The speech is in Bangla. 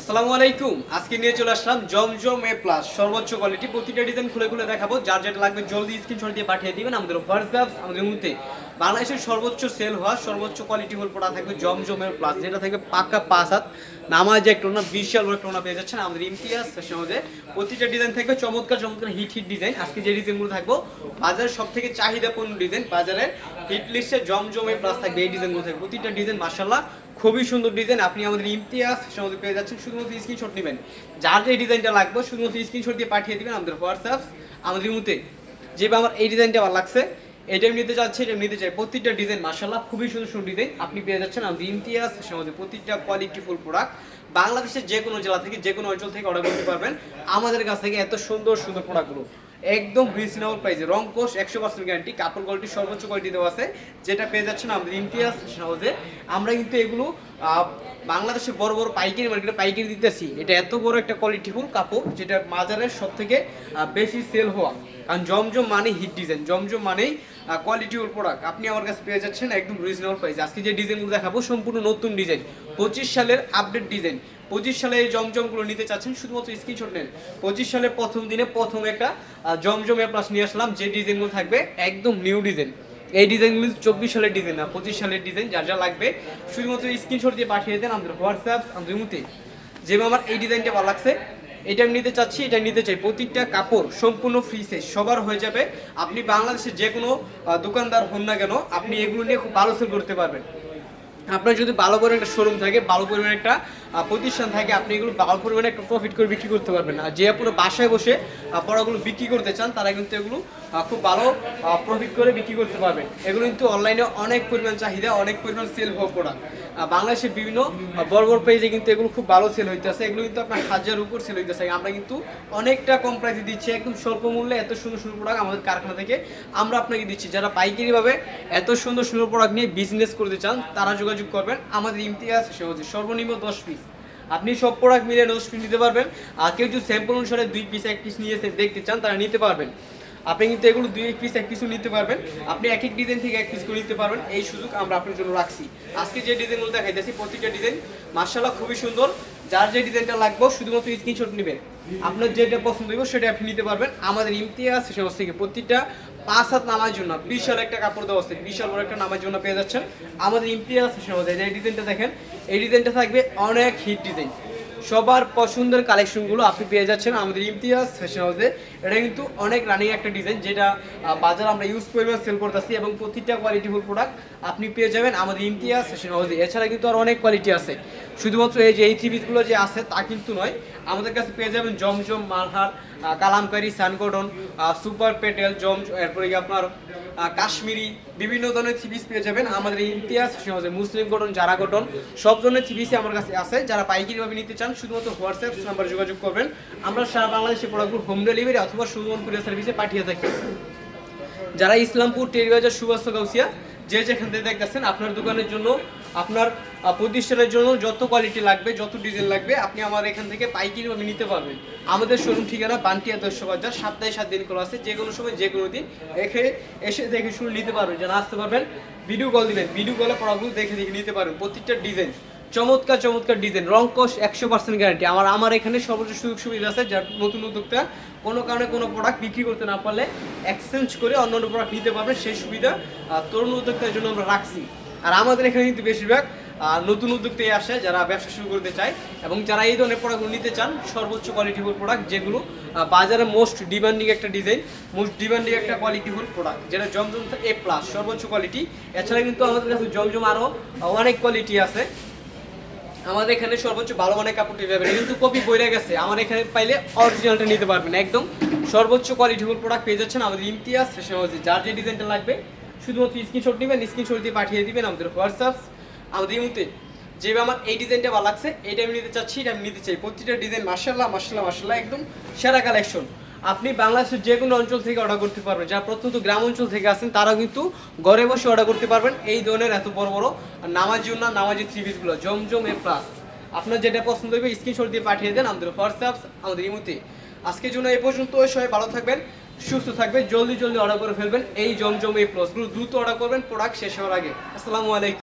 আসসালামু আলাইকুম। আজকে নিয়ে চলে আসলাম জমজম এ প্লাস সর্বোচ্চ কোয়ালিটি প্রতিটা ডিজাইন খুলে খুলে দেখাবো। যার যেটা লাগবে জলদি স্ক্রিনশট দিয়ে পাঠিয়ে দিবেন। আমাদের হোয়াটসঅ্যাপ আমাদের মধ্যে বাংলাদেশের সর্বোচ্চ সেল হওয়া, সর্বোচ্চ কোয়ালিটি হল পড়া থাকবে জমজমের প্লাস যেটা থাকবে পাক্কা পাঁচ হাত। নামাজ এক টোনা বিশাল বড় টোনা পেয়ে যাচ্ছেন আমাদের ইমতিয়াজ ফ্যাশন প্রতিটা ডিজাইন থাকবে চমৎকার চমৎকার হিট হিট ডিজাইন আজকে যে ডিজাইনগুলো থাকব, বাজারের সব থেকে চাহিদাপূর্ণ ডিজাইন বাজারের হিট লিস্টে জমজমে প্লাস থাকবে। এই ডিজাইনগুলো থাকবে। প্রতিটা ডিজাইন মার্শাল্লাহ খুবই সুন্দর ডিজাইন আপনি আমাদের ইমতিয়াজ সমাজে পেয়ে যাচ্ছেন। শুধুমাত্র স্ক্রিনশট নেবেন। যার যে ডিজাইনটা লাগবে, শুধুমাত্র স্ক্রিনশট দিয়ে পাঠিয়ে দেবেন আমাদের হোয়াটসঅ্যাপ আমাদের ইমুতে। যেভাবে আমার এই ডিজাইনটা আমার লাগছে এটা আমি নিতে চাচ্ছি এটা নিতে চাই প্রতিটা ডিজাইন মার্শাল্লাহ খুবই সুন্দর সুন্দর ডিজাইন আপনি পেয়ে যাচ্ছেন আমাদের ইমতিয়াজ সমাজে প্রতিটা কোয়ালিটিফুল প্রোডাক্ট বাংলাদেশের যে কোনো জেলা থেকে, যে কোনো অঞ্চল থেকে অর্ডার করতে পারবেন। আমাদের কাছ থেকে এত সুন্দর সুন্দর প্রোডাক্টগুলো একদম রিজনেবল প্রাইসে রং কোষ একশো পার্সেন্ট গ্যারান্টি কাপড় কোয়ালিটি সর্বোচ্চ কোয়ালিটি দেওয়া আছে। যেটা পেয়ে যাচ্ছেন আমাদের ইমতিয়াজ হাউসে আমরা কিন্তু এগুলো বাংলাদেশে বড় বড় পাইকারি মার্কেটে পাইকারি দিতেছি। এটা এত বড় একটা কোয়ালিটিফুল কাপড়, যেটা বাজারের সব থেকে বেশি সেল হওয়া। কারণ জমজম মানে হিট ডিজাইন জমজম মানেই কোয়ালিটিফুল প্রোডাক্ট আপনি আমার কাছে পেয়ে যাচ্ছেন একদম রিজনেবল প্রাইস আজকে যে ডিজাইনগুলো দেখাবো, সম্পূর্ণ নতুন ডিজাইন পঁচিশ সালের আপডেট ডিজাইন পঁচিশ সালে এই জমজমগুলো নিতে চাচ্ছেন, শুধুমাত্র স্ক্রিনশট নেন। পঁচিশ সালের প্রথম দিনে প্রথম একটা জমজম প্লাস নিয়ে আসলাম, যে ডিজাইনগুলো থাকবে, একদম নিউ ডিজাইন এই ডিজাইনগুলো চব্বিশ সালের ডিজাইন না, পঁচিশ সালের ডিজাইন যার যা লাগবে। শুধুমাত্র স্ক্রিনশট দিয়ে পাঠিয়ে দেন আমাদের হোয়াটসঅ্যাপ আমাদের মুতে যেভাবে আমার এই ডিজাইনটা ভালো লাগছে, এটা আমি নিতে চাচ্ছি, এটা নিতে চাই। প্রতিটা কাপড় সম্পূর্ণ ফ্রি সবার হয়ে যাবে। আপনি বাংলাদেশের যে কোনো দোকানদার হন না কেন, আপনি এগুলো নিয়ে খুব ভালো সেল করতে পারবেন। আপনার যদি ভালো পরিমাণে একটা শোরুম থাকে, ভালো পরিমাণে একটা প্রতিষ্ঠান থাকে, আপনি এগুলো ভালো পরিমাণে একটা প্রফিট করে বিক্রি করতে পারবেন। আর যে আপনার বাসায় বসে পড়াগুলো বিক্রি করতে চান, তারা কিন্তু এগুলো খুব ভালো প্রফিট করে বিক্রি করতে পারবেন এগুলো কিন্তু অনলাইনে অনেক পরিমাণ চাহিদা, অনেক পরিমাণ সেল হওয়া প্রোডাক্ট বাংলাদেশের বিভিন্ন বড় বড় পেজে কিন্তু এগুলো খুব ভালো সেল হইতেছে। এগুলো কিন্তু আপনার হাজার উপর সেল হইতেছে। আমরা কিন্তু অনেকটা কম প্রাইসে দিচ্ছি, একদম স্বল্প মূল্যে এত সুন্দর সুন্দর প্রোডাক্ট আমাদের কারখানা থেকে আমরা আপনাকে দিচ্ছি। যারা পাইকারিভাবে এত সুন্দর সুন্দর প্রোডাক্ট নিয়ে বিজনেস করতে চান, তারা যোগাযোগ করবেন। আমাদের ইমতিয়াজ সহজে সর্বনিম্ন দশ পিস আপনি সব প্রোডাক্ট মিলে দশ পিস নিতে পারবেন। আর কেউ যদি স্যাম্পল অনুসারে দুই পিস এক পিস নিয়ে দেখতে চান, তারা নিতে পারবেন। আপনি কিন্তু এগুলো দুই এক পিস এক পিসও নিতে পারবেন। আপনি এক এক ডিজাইন থেকে এক পিস করে নিতে পারবেন। এই সুযোগ আমরা আপনার জন্য রাখছি। আজকে যে ডিজাইনগুলো দেখাইতেছি, প্রতিটা ডিজাইন মার্শাল্লাহ খুবই সুন্দর। যার যে ডিজাইনটা লাগবে, শুধুমাত্র স্ক্রিনশট নেবেন। আপনার যেটা পছন্দ হইব, সেটা আপনি নিতে পারবেন। আমাদের ইমতিয়াজ সমস্ত থেকে প্রতিটা পাঁচ হাত নামার জন্য। বিশাল একটা কাপড় দেওয়া আছে, বিশাল বড় একটা নামার জন্য পেয়ে যাচ্ছেন। আমাদের ইমতিয়াজ সমস্ত এই ডিজাইনটা দেখেন, এই ডিজাইনটা থাকবে অনেক হিট ডিজাইন সবার পছন্দের কালেকশনগুলো আপনি পেয়ে যাচ্ছেন আমাদের ইমতিয়াজ ফ্যাশন হাউসে এটা কিন্তু অনেক রানিং একটা ডিজাইন যেটা বাজারে আমরা ইউজ পরিমাণ সেল করতেছি এবং প্রতিটা কোয়ালিটিফুল প্রোডাক্ট আপনি পেয়ে যাবেন আমাদের ইমতিয়াজ ফ্যাশন হাউসে এছাড়া কিন্তু আর অনেক কোয়ালিটি আছে। শুধুমাত্র এই যে এই থ্রি পিসগুলো যে আছে, তা কিন্তু নয়, আমাদের কাছে পেয়ে যাবেন জমজম, মালহার কালামকারি, সানকটন সুপার পেটেল জম এরপরে আপনার কাশ্মীরি বিভিন্ন ধরনের থ্রি পেয়ে যাবেন। আমাদের ইমতিয়াজ ফ্যাশন মুসলিম গঠন, যারা গঠন, সব ধরনের থ্রি আমার কাছে আছে। যারা পাইকারিভাবে নিতে চান, শুধুমাত্র হোয়াটসঅ্যাপ নাম্বার যোগাযোগ করবেন। আমরা সারা বাংলাদেশে প্রোডাক্টগুলো হোম ডেলিভারি অথবা সুমন কুরিয়ার সার্ভিসে পাঠিয়ে থাকি। যারা ইসলামপুর টেরিবাজার সুভাষ গাউসিয়া, যে যেখান থেকে দেখতেছেন, আপনার দোকানের জন্য, আপনার প্রতিষ্ঠানের জন্য যত কোয়ালিটি লাগবে, যত ডিজাইন লাগবে, আপনি আমার এখান থেকে পাইকিরি পাইকারিভাবে নিতে পারবেন। আমাদের শোরুম ঠিকানা বান্টিয়া দর্শ বাজার সপ্তাহে সাত দিন খোলা আছে, যে কোনো সময়, যে কোনো দিন এখে, এসে দেখে শুনে নিতে পারবেন যারা আসতে পারবেন। ভিডিও কল দিবেন ভিডিও কলে পড়াগুলো দেখে দেখে নিতে পারবেন, প্রত্যেকটা ডিজাইন চমৎকার চমৎকার ডিজাইন রং কোষ একশো পার্সেন্ট গ্যারান্টি আমার আমার এখানে সর্বোচ্চ সুযোগ সুবিধা আছে যার নতুন উদ্যোক্তা কোনো কারণে কোনো প্রোডাক্ট বিক্রি করতে না পারলে এক্সচেঞ্জ করে অন্য অন্য প্রোডাক্ট নিতে পারবেন। সেই সুবিধা তরুণ উদ্যোক্তার জন্য আমরা রাখছি। আর আমাদের এখানে কিন্তু বেশিরভাগ নতুন উদ্যোক্তাই আসে যারা ব্যবসা শুরু করতে চায় এবং যারা এই ধরনের প্রোডাক্টগুলো নিতে চান, সর্বোচ্চ কোয়ালিটিফুল প্রোডাক্ট যেগুলো বাজারে মোস্ট ডিমান্ডিং একটা ডিজাইন মোস্ট ডিমান্ডিং একটা কোয়ালিটিফুল প্রোডাক্ট যেটা জমজম এ প্লাস সর্বোচ্চ কোয়ালিটি এছাড়া কিন্তু আমাদের কাছে জমজম আরও অনেক কোয়ালিটি আছে। আমাদের এখানে সর্বোচ্চ ভালো মানের কাপড় পেয়ে যাবেন কিন্তু কপি বইরে গেছে। আমার এখানে পাইলে অরিজিনালটা নিতে পারবেন। একদম সর্বোচ্চ কোয়ালিটিফুল প্রোডাক্ট পেয়ে যাচ্ছেন আমাদের ইমতিয়াজ ফ্যাশন হাউসে। যার যে ডিজাইনটা লাগবে, শুধুমাত্র স্ক্রিনশট নেবেন স্ক্রিনশট দিয়ে পাঠিয়ে দিবেন আমাদের হোয়াটসঅ্যাপ আমাদের ইমতে। যেভাবে আমার এই ডিজাইনটা ভালো লাগছে, এটা আমি নিতে চাচ্ছি, এটা আমি নিতে চাই। প্রতিটা ডিজাইন মার্শাল্লাহ মার্শাল্লাহ মার্শাল্লাহ একদম সেরা কালেকশন আপনি বাংলাদেশের যে কোনো অঞ্চল থেকে অর্ডার করতে পারবেন। যারা প্রত্যন্ত গ্রাম অঞ্চল থেকে আসেন, তারাও কিন্তু ঘরে বসে অর্ডার করতে পারবেন। এই ধরনের এত বড় বড় নামাজি না নামাজি থ্রি পিসগুলো জমজম এ প্লাস আপনার যেটা পছন্দ হবে স্ক্রিনশট দিয়ে পাঠিয়ে দেন আমাদের হোয়াটসঅ্যাপ আমাদের ইমুতে। আজকের জন্য এই পর্যন্ত, সবাই ভালো থাকবেন, সুস্থ থাকবেন, জলদি জলদি অর্ডার করে ফেলবেন। এই জমজম এই প্লাসগুলো দ্রুত অর্ডার করবেন প্রোডাক্ট শেষ হওয়ার আগে। আসসালামু আলাইকুম।